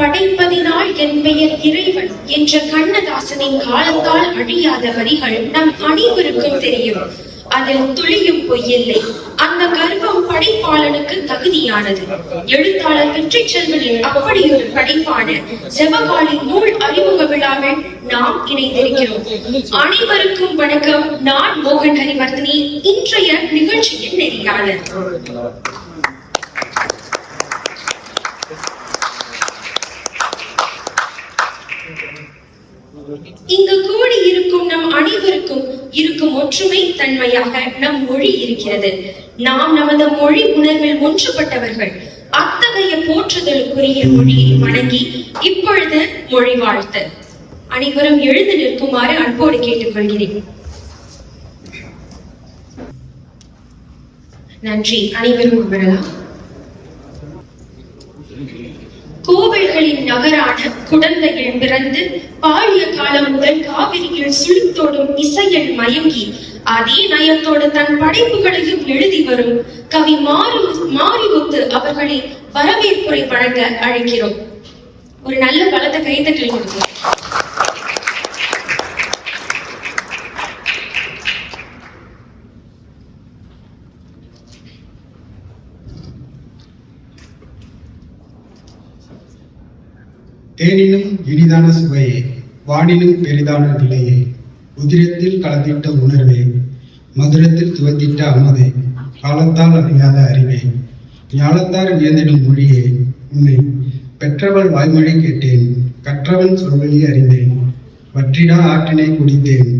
படைப்பதினால் என் பெயர் இறைவன் என்ற கண்ணதாசனின் காலத்தால் அழியாத வரிகள் நம் அனைவருக்கும் தெரியும். அதில் துளியும் பொய்யில்லை. அந்த கர்வம் படைப்பாளனுக்கு தகுதியானது. எழுத்தாளர் வெற்றி செல்வனின் அப்படி ஒரு படைப்பான செவகாலி நூல் அறிமுக விழாவில் நாம் இணைந்திருக்கிறோம். அனைவருக்கும் வணக்கம். நான் மோகன் ஹரிவர்தனி இன்றைய நிகழ்ச்சியின் நெறியாளர். இங்கு கூடி இருக்கும் நம் அனைவருக்கும் இருக்கும் ஒற்றுமை தன்மையாக நம் மொழி இருக்கிறது. நாம் நமது மொழி உணர்வில் ஒன்றுபட்டவர்கள். அத்தகைய போற்றுதலுக்குரிய மொழியை வணங்கி இப்பொழுது மொழி வாழ்த்து. அனைவரும் எழுந்து நிற்குமாறு அன்போடு கேட்டுக்கொள்கிறேன். நன்றி. அனைவரும் அமரலாம். கோவில்களின் நகரான குடந்தையில் பிறந்து பாலிய காலம் முதல் காவிரியில் சுழித்தோடும் இசையில் மயங்கி அதே நயத்தோடு தன் படைப்புகளையும் எழுதி வரும் கவி மாறு மாரிமுத்து அவர்களை வரவேற்புரை வழங்க அழைக்கிறோம். ஒரு நல்ல பலத்தை கைதட்டில் கொடுக்கிறோம். தேனினும் இனிதான சுவையே வானினும் பெரிதான நிலையே. உதிரத்தில் கலந்திட்ட உணர்வே மதுரத்தில் துவத்திட்ட அமுதே காலத்தால் அறியாத அறிவே. ஞானத்தார் நேர்ந்திடும் மொழியே உன்னை பெற்றவள் வாய்மொழி கேட்டேன் கற்றவன் சொல்வழி அறிந்தேன். வற்றிடா ஆற்றினை குடித்தேன்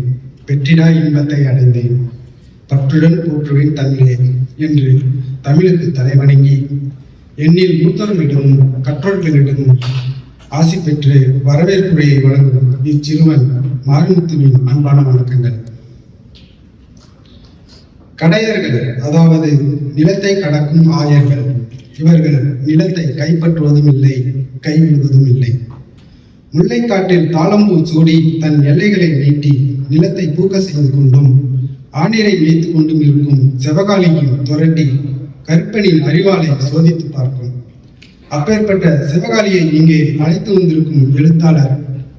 பெற்றிடா இன்பத்தை அடைந்தேன். பற்றுடன் போற்றுவேன் தமிழே என்று தமிழுக்கு தலைவணங்கி எண்ணில் மூத்தவர்களிடமும் கற்றோர்களிடமும் ஆசி பெற்று வரவேற்புரையை வழங்கும் இச்சிறுவன் மாரிமுத்துவின் அன்பான வணக்கங்கள். கடையர்கள் அதாவது நிலத்தை கடக்கும் ஆயர்கள் இவர்கள் நிலத்தை கைப்பற்றுவதும் இல்லை கைவிடுவதும் இல்லை. முல்லைக்காட்டில் தாளம்பூ சூடி தன் எல்லைகளை நீட்டி நிலத்தை பூக்க செய்து கொண்டும் ஆணிரை மேய்த்து கொண்டும் இருக்கும் சிவகாலியின் துரட்டி கற்பனின் அறிவாலை சோதித்து பார்க்கும். அப்பேற்பட்ட சிவகாலியை இங்கே அழைத்து வந்திருக்கும் எழுத்தாளர்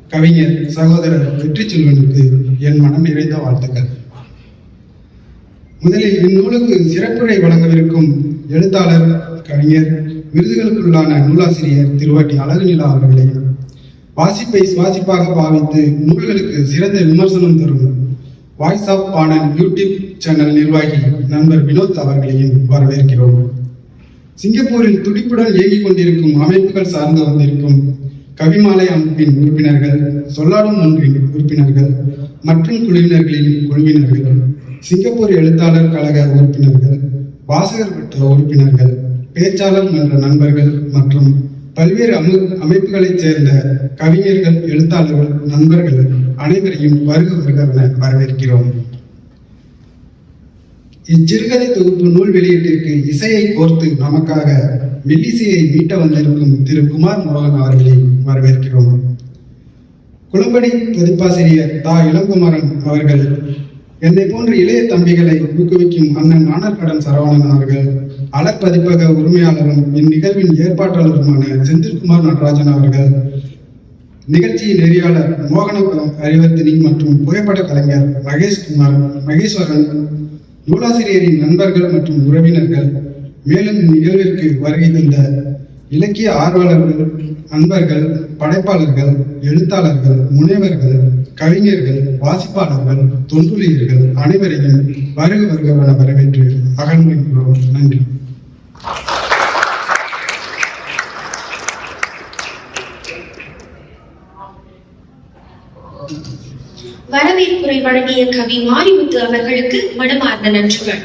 கவிஞர் சகோதரர் வெற்றி செல்வனுக்கு என் மனம் நிறைந்த வாழ்த்துக்கள். முதலில் இந்நூலுக்கு சிறப்புரை வழங்கவிருக்கும் எழுத்தாளர் கவிஞர் விருதுகளுக்குள்ளான நூலாசிரியர் திருவாட்டி அழகு நிலா அவர்களையும் வாசிப்பை சுவாசிப்பாக பாவித்து நூல்களுக்கு சிறந்த விமர்சனம் தரும் voice of Banan YouTube channel நிர்வாகி நண்பர் வினோத் அவர்களையும் வரவேற்கிறோம். சிங்கப்பூரில் துடிப்புடன் ஏகி கொண்டிருக்கும் அமைப்புகள் சார்ந்து வந்திருக்கும் கவிமாலை அமைப்பின் உறுப்பினர்கள் சொல்லாடும் ஒன்றின் உறுப்பினர்கள் மற்றும் குழுவினர்களின் குழுவினர்கள் சிங்கப்பூர் எழுத்தாளர் கழக உறுப்பினர்கள் வாசகர் பெற்ற உறுப்பினர்கள் பேச்சாளர் என்ற நண்பர்கள் மற்றும் பல்வேறு அமு அமைப்புகளைச் சேர்ந்த கவிஞர்கள் எழுத்தாளர்கள் நண்பர்கள் அனைவரையும் வருக என வரவேற்கிறோம். இச்சிறுகதை தொகுப்பு நூல் வெளியீட்டிற்கு இசையை கோர்த்து நமக்காக மெல்லிசையை மீட்ட வந்திருக்கும் திரு குமார் மோகன் அவர்களை வரவேற்கிறோம். குளம்படி பதிப்பாசிரியர் தா. இளங்குமரன் அவர்கள் என்னை போன்ற இளைய தம்பிகளை ஊக்குவிக்கும் அண்ணன் நாணர்கடன் சரவணன் அவர்கள் அலர் பதிப்பக உரிமையாளரும் இந்நிகழ்வின் ஏற்பாட்டாளருமான செந்தில்குமார் நடராஜன் அவர்கள் நிகழ்ச்சியின் நெறியாளர் மோகன அறிவர்த்தினி மற்றும் புகைப்பட கலைஞர் மகேஷ்குமார் மகேஸ்வரன் நூலாசிரியரின் நண்பர்கள் மற்றும் உறவினர்கள் மேலும் இந்நிகழ்விற்கு வருகை தந்த இலக்கிய ஆர்வலர்கள் நண்பர்கள் படைப்பாளர்கள் எழுத்தாளர்கள் முனைவர்கள் கவிஞர்கள் வாசிப்பாளர்கள் தொண்டுலியர்கள் அனைவரையும் வருக வருக வரவேற்று அகழ்கின்றோம் நன்றி. வரவேற்புரை வழங்கிய கவி மாரிமுத்து அவர்களுக்கு மனமார்ந்த நன்றிகள்.